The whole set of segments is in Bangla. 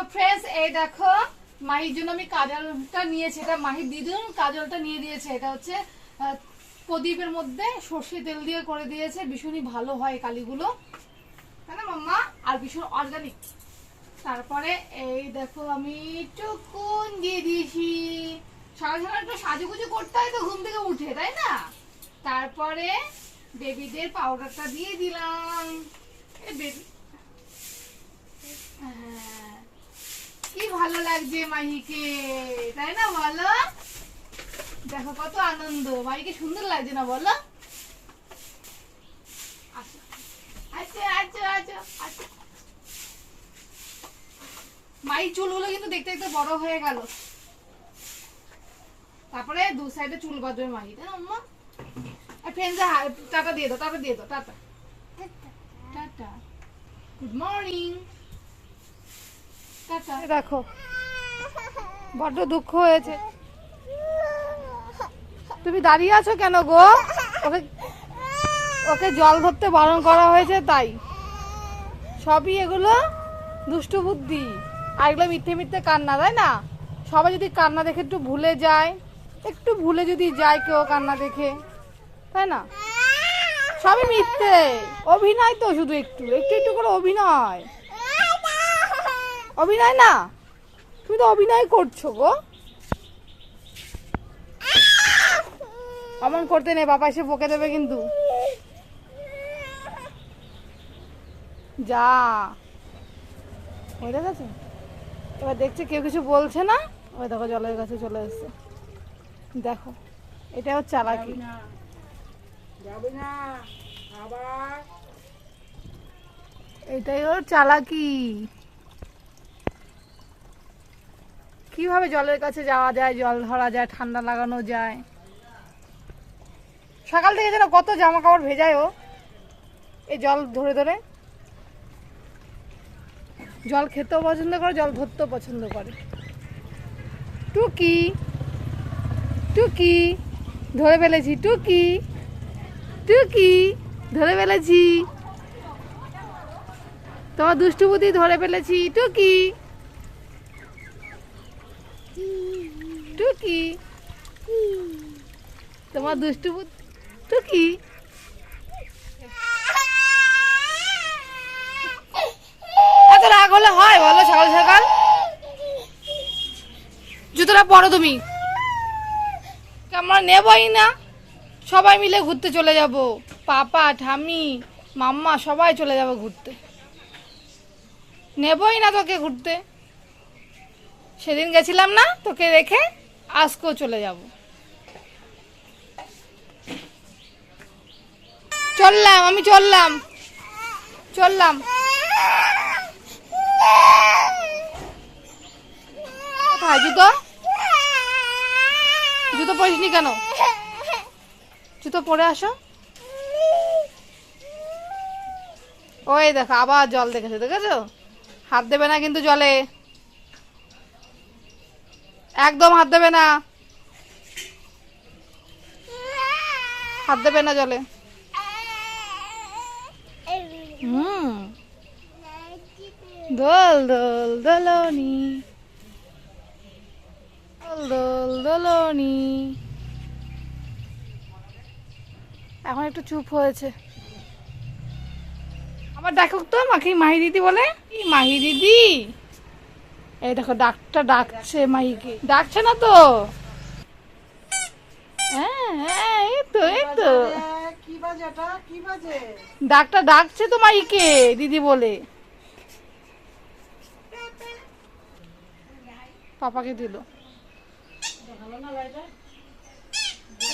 তো ফ্রেন্ডস এই দেখো মাহির জন্য আমি কাজলটা নিয়েছি, এটা মাহির দিদুন কাজলটা নিয়ে দিয়েছে, এটা হচ্ছে প্রদীপের মধ্যে সর্ষে তেল দিয়ে করে দিয়েছে, ভীষণই ভালো হয় কালিগুলো। তাই না, মাম্মা? আর ভীষণ অর্গানিক তারপরে এই দেখো, আমি টুকুন দিয়ে দিয়েছি। সকাল সকাল একটু সাজুগুজু করতে হয় তো, ঘুম থেকে উঠে, তাই না? তারপরে বেবিদের পাউডারটা দিয়ে দিলাম এই বেবি হ্যাঁ। কি ভালো লাগছে মাহিকে, তাই না বলো? দেখো কত আনন্দ, মাহিকে সুন্দর লাগছে না বলো? আচ্ছা চুলগুলো কিন্তু দেখতে দেখতে বড় হয়ে গেল। তারপরে দু সাইডে চুল বাঁধবে মাহি তাই না আম্মা ফ্রেন্ডস টাটা দিয়ে দাও, টাটা দিয়ে দাও, tata. Tata. Good morning tata. দেখো বড্ড দুঃখ হয়েছে। তুমি দাঁড়িয়ে আছো কেন গো? ওকে ওকে জল ধরতে বারণ করা হয়েছে তাই। সবই এগুলো দুষ্টু বুদ্ধি। আর এগুলো মিথ্যে মিথ্যে কান্না, তাই না? সবাই যদি কান্না দেখে একটু ভুলে যায়, একটু ভুলে যদি যায় কেউ কান্না দেখে, তাই না? সবই মিথ্যে। অভিনয় তো শুধু একটু একটু একটু করে অভিনয়। অভিনয় না? তুমি তো অভিনয় করছ গো। অমন করতে নেই, বাবা এসে বকে দেবে কিন্তু। যা। ওই দেখেছ এবার দেখছে কেউ কিছু বলছে না? ওই দেখো জলের কাছে চলে এসছে। দেখো এটা হচ্ছে চালাকি। এটাই ওর চালাকি। কীভাবে জলের কাছে যাওয়া যায়, জল ধরা যায়, ঠান্ডা লাগানো যায়? সকাল থেকে যেন কত জামা কাপড় ভেজায় ও। এই জল ধরে ধরে। জল খেতেও পছন্দ করে, জল ধরতেও পছন্দ করে। টুকি টুকি, ধরে ফেলেছি, টুকি টুকি, ধরে ফেলেছি। তোমার দুষ্টু বুদ্ধি ধরে ফেলেছি, টুকি। টুকি তোমার দুষ্টু টুকি এত রাগ হলে হয় বলো সকাল সকাল? জুতোটা পরো তুমি। আমরা নেবই না? সবাই মিলে ঘুরতে চলে যাব। পাপা ঠামি মাম্মা সবাই চলে যাব ঘুরতে। নেবই না তোকে ঘুরতে। সেদিন গেছিলাম না, তোকে রেখে আজকেও চলে যাব। চললাম, আমি চললাম। চললাম। জুতো? জুতো পরিসনি কেন? জুতো পরে আসো। ওই দেখো, আবার জল দেখেছ দেখেছ? হাত দেবে না কিন্তু জলে। একদম হাত দেবে না। হাত দেবে না জলে। হুম। দোল দোল, দোলনি। দোল দোল, দোলনি। এখন একটু চুপ হয়েছে। আবার দেখো তো মাকে মাহি দিদি বলে। মাহি দিদি। এই দেখো, ডাকটা ডাকছে মাহিকে। ডাকছে না তো? হ্যাঁ হ্যাঁ তো ডাকটা ডাকছে তো মাহিকে, দিদি বলে। পাপাকে দিল।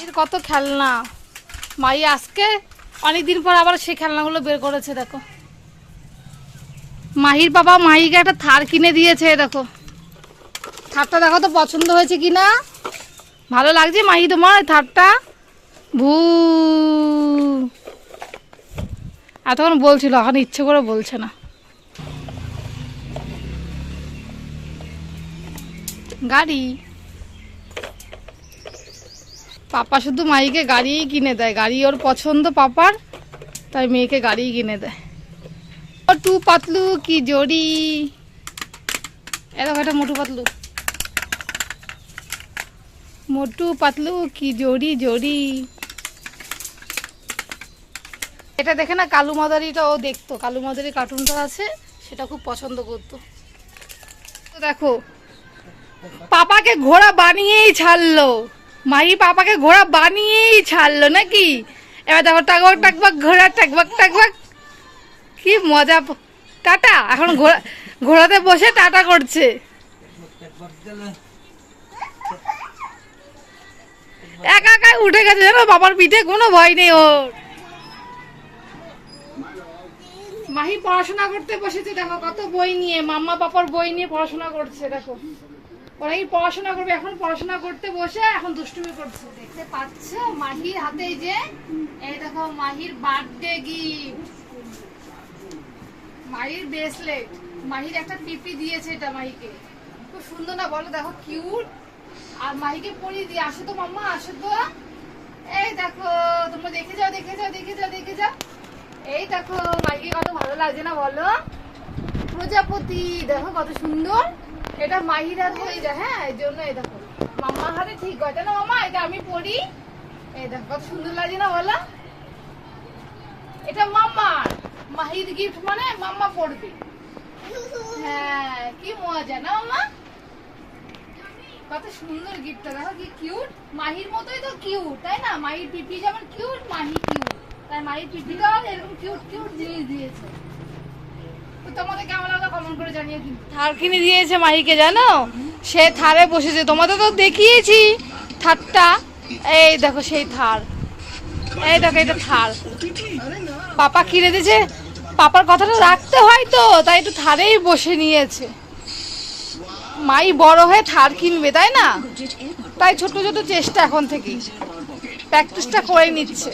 এর কত খেলনা। মাই আজকে অনেকদিন পর আবার সেই খেলনাগুলো বের করেছে, দেখো। মাহির বাবা মাহিকে একটা থার কিনে দিয়েছে, দেখো। থারটা দেখো তো পছন্দ হয়েছে কিনা। ভালো লাগছে মাহি তোমার থারটা? ভু। এতক্ষণ বলছিল, এখন ইচ্ছে করে বলছে না। গাড়ি। পাপা শুধু মাইকে গাড়িই কিনে দেয়, গাড়ি ওর পছন্দ পাপার, তাই মেয়েকে গাড়িই কিনে দেয়। ও টু পাতলু কি জড়ি এ দেখো এটা মোটু পাতলু। মোটু পাতলু কি জড়ি জড়ি এটা দেখে না কালু মাদারিটা ও দেখতো। কালু মাদারি কার্টুনটা আছে, সেটা খুব পছন্দ করতো। দেখো, পাপাকে ঘোড়া বানিয়েই ছাড়লো। মাই পাপাকে ঘোড়া বানিয়েই ছাড়লো নাকি? এবার দেখো, টাকবাক টাকবাক, ঘোড়া, টাকবাক টাকবাক। কি মজা টাটা, এখন ঘোড়া ঘোড়াতে বসে টাটা করছে। একা একা উঠে গেছে, জানো? বাবার পিঠে কোনো ভয় নেই ওর। মাহি পড়াশোনা করতে বসেছে, দেখো কত বই নিয়ে, মাম্মা পাপার বই নিয়ে পড়াশোনা করছে, দেখো। ওরা কি পড়াশোনা করবে? এখন পড়াশোনা করতে বসে এখন দুষ্টুমি করছে। দেখতে পাচ্ছ মাহির হাতে যে, এই দেখো মাহির বার্থডে গিফট মাহির ব্রেসলেট মাহির একটা পিপি দিয়েছে এটা মাহিকে। খুব সুন্দর না বলো, দেখো কিউট আর মাহিকে পরিয়ে দিয়ে আসো তো মাম্মা, আসো তো। এই দেখো, তোমরা দেখে যাও দেখে যাও দেখে যাও দেখে যাও। এই দেখো মাইকে কত ভালো লাগছে না বলো? প্রজাপতি, দেখো কত সুন্দর। এটা মাহির হাত হয়ে যায় হ্যাঁ এই জন্য এই দেখো। মাম্মার হাতে ঠিক হয় না মামা এটা আমি পড়ি এই দেখো, কত সুন্দর লাগছে না বলো? এটা মাম্মার। মাহির গিফট মানে মাম্মা পড়বে। হ্যাঁ কি মজা, না মামা কত সুন্দর গিফটটা দেখো কি কিউট মাহির মতোই তো কিউট তাই না? মাহির পিপি যেমন কিউট মাহি কিউট তাই মাহির পিপিটাও এরকম কিউট কিউট জিনিস দিয়েছে। তোমাদের কেমন লাগল কমেন্ট করে জানিয়ে কিন্তু। থার কিনে দিয়েছে মাহিকে, জানো? সে থারে বসেছে। তোমাদের তো দেখিয়েছি থারটা। এই দেখো সেই থার। এই দেখো এটা থার। পাপা কিনে দিয়েছে পাপার কথাটা রাখতে হয় তো, তাই একটু থারেই বসে নিয়েছে। মাই বড় হয়ে থার কিনবে, তাই না? তাই ছোট ছোট চেষ্টা এখন থেকেই। প্র্যাকটিসটা করে নিচ্ছে।